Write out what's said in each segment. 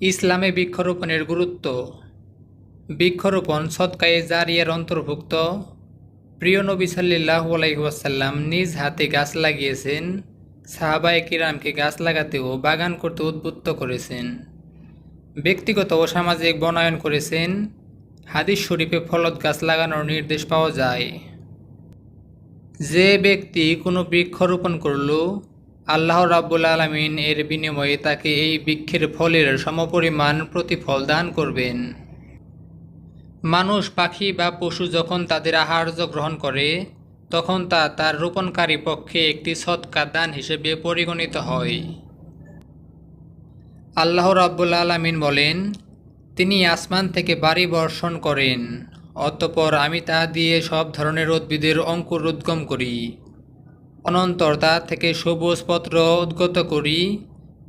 ইসলামে বৃক্ষরোপণের গুরুত্ব। বৃক্ষরোপণ সৎকায়ে জারিয়ার অন্তর্ভুক্ত। প্রিয় নবী সাল্লাহ আলাইসাল্লাম নিজ হাতে গাছ লাগিয়েছেন। সাহাবায়ে কিরামকে গাছ লাগাতে ও বাগান করতে উদ্বুদ্ধ করেছেন। ব্যক্তিগত ও সামাজিক বনায়ন করেছেন। হাদিস শরীফে ফলত গাছ লাগানোর নির্দেশ পাওয়া যায়। যে ব্যক্তি কোনো বৃক্ষরোপণ করল আল্লাহ রাব্বুল আলমিন এর বিনিময়ে তাকে এই বৃক্ষের ফলের সমপরিমাণ প্রতিফল দান করবেন। মানুষ, পাখি বা পশু যখন তাদের আহার্য গ্রহণ করে, তখন তা তার রোপণকারী পক্ষে একটি সৎকার দান হিসেবে পরিগণিত হয়। আল্লাহ রাব্বুল আলমিন বলেন, তিনি আসমান থেকে বাড়ি বর্ষণ করেন, অতঃপর আমি তা দিয়ে সব ধরনের উদ্ভিদের অঙ্কুর উদ্গম করি। অনন্তর তা থেকে সবুজ পত্র উদ্গত করি,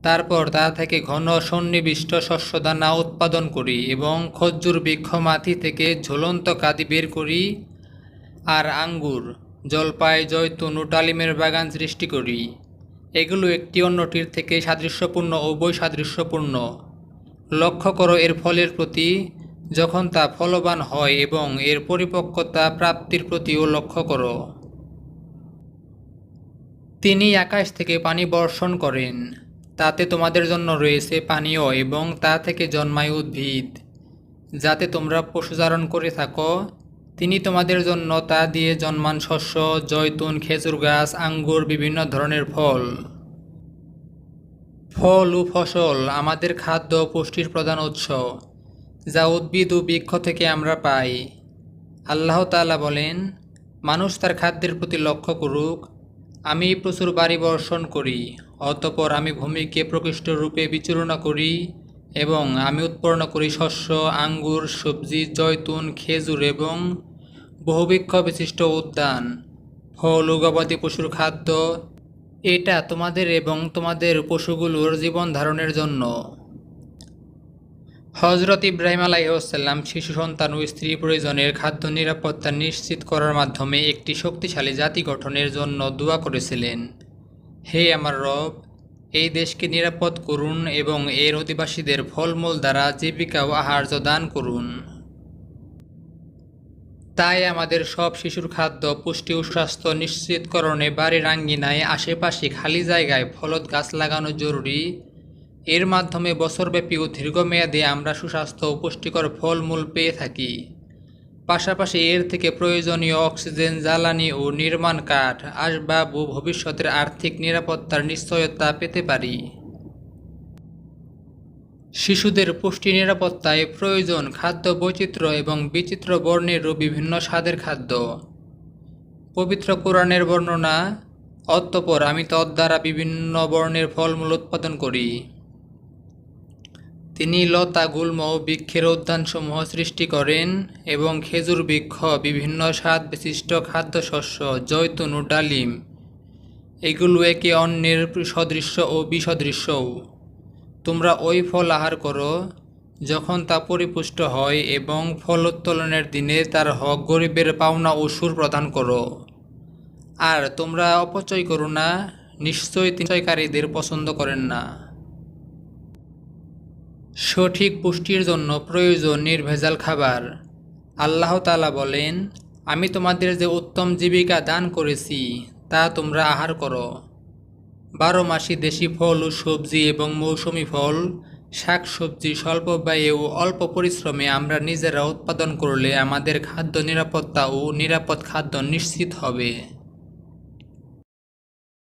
তারপর তা থেকে ঘন সন্নিবিষ্ট শস্যদানা উৎপাদন করি এবং খজ্জুর বৃক্ষ মাথি থেকে ঝুলন্ত কাদি বের করি আর আঙ্গুর, জলপাই জৈতুন ও বাগান সৃষ্টি করি। এগুলো একটি অন্যটির থেকে সাদৃশ্যপূর্ণ ও বৈসাদৃশ্যপূর্ণ। লক্ষ্য করো এর ফলের প্রতি, যখন তা ফলবান হয় এবং এর পরিপক্কতা প্রাপ্তির প্রতিও লক্ষ্য করো। তিনি আকাশ থেকে পানি বর্ষণ করেন। তাতে তোমাদের জন্য রয়েছে পানীয় এবং তা থেকে জন্মায় উদ্ভিদ। যাতে তোমরা পশুচারণ করে থাকো, তিনি তোমাদের জন্য তা দিয়ে জন্মান শস্য জৈতুন খেজুর গাছ, আঙ্গুর, বিভিন্ন ধরনের ফল। ফল ও ফসল আমাদের খাদ্য পুষ্টির প্রধান উৎস, যা উদ্ভিদ ও বৃক্ষ থেকে আমরা পাই। আল্লাহ তাআলা বলেন, মানুষ তার খাদ্যের প্রতি লক্ষ্য করুক আমি প্রচুর বাড়ি বর্ষণ করি, অতপর আমি ভূমিকে প্রকৃষ্ট রূপে বিচরণা করি এবং আমি উৎপন্ন করি শস্য, আঙ্গুর, সবজি জৈতুন খেজুর এবং বহুবৃক্ষ বিশিষ্ট উদ্যান, ফল ও গবাদি পশুর খাদ্য। এটা তোমাদের এবং তোমাদের পশুগুলোর জীবন ধারণের জন্য। হজরত ইব্রাহিম আলাইসাল্লাম শিশু সন্তান ও স্ত্রী প্রয়োজনের খাদ্য নিরাপত্তা নিশ্চিত করার মাধ্যমে একটি শক্তিশালী জাতি গঠনের জন্য দোয়া করেছিলেন। হে আমার রব, এই দেশকে নিরাপদ করুন এবং এর অধিবাসীদের ফলমূল দ্বারা জীবিকা ও আহার্য দান করুন। তাই আমাদের সব শিশুর খাদ্য, পুষ্টি ও স্বাস্থ্য নিশ্চিতকরণে বাড়ির আঙ্গিনায়, আশেপাশে খালি জায়গায় ফলত গাছ লাগানো জরুরি। এর মাধ্যমে বছরব্যাপী ও দীর্ঘমেয়াদে আমরা সুস্বাস্থ্য ও পুষ্টিকর ফলমূল পেয়ে থাকি। পাশাপাশি এর থেকে প্রয়োজনীয় অক্সিজেন, জ্বালানি ও নির্মাণ কাঠ, আসবাব ও ভবিষ্যতের আর্থিক নিরাপত্তার নিশ্চয়তা পেতে পারি। শিশুদের পুষ্টি নিরাপত্তায় প্রয়োজন খাদ্য বৈচিত্র্য এবং বিচিত্র বর্ণেরও বিভিন্ন স্বাদের খাদ্য। পবিত্র কোরআনের বর্ণনা, অতঃপর আমি তদ্বারা বিভিন্ন বর্ণের ফলমূল উৎপাদন করি। তিনি লতা গুল্ম ও বৃক্ষের উদ্যানসমূহ সৃষ্টি করেন এবং খেজুর বৃক্ষ, বিভিন্ন স্বাদ বিশিষ্ট খাদ্যশস্য, জৈতুন ডালিম, এগুলো একে অন্যের সদৃশ্য ও বিসদৃশ্যও। তোমরা ওই ফল আহার করো, যখন তা পরিপুষ্ট হয় এবং ফল উত্তোলনের দিনে তার হক গরিবের পাওনা ও সুর প্রদান করো। আর তোমরা অপচয় করো না নিশ্চয়ই তিনচয়কারীদের পছন্দ করেন না। সঠিক পুষ্টির জন্য প্রয়োজন নির্ভেজাল খাবার। আল্লাহ তালা বলেন, আমি তোমাদের যে উত্তম জীবিকা দান করেছি, তা তোমরা আহার করো। বারো মাসি দেশি ফল ও সবজি এবং মৌসুমি ফল শাক সবজি স্বল্প ব্যয়ে ও অল্প পরিশ্রমে আমরা নিজেরা উৎপাদন করলে আমাদের খাদ্য নিরাপত্তা ও নিরাপদ খাদ্য নিশ্চিত হবে।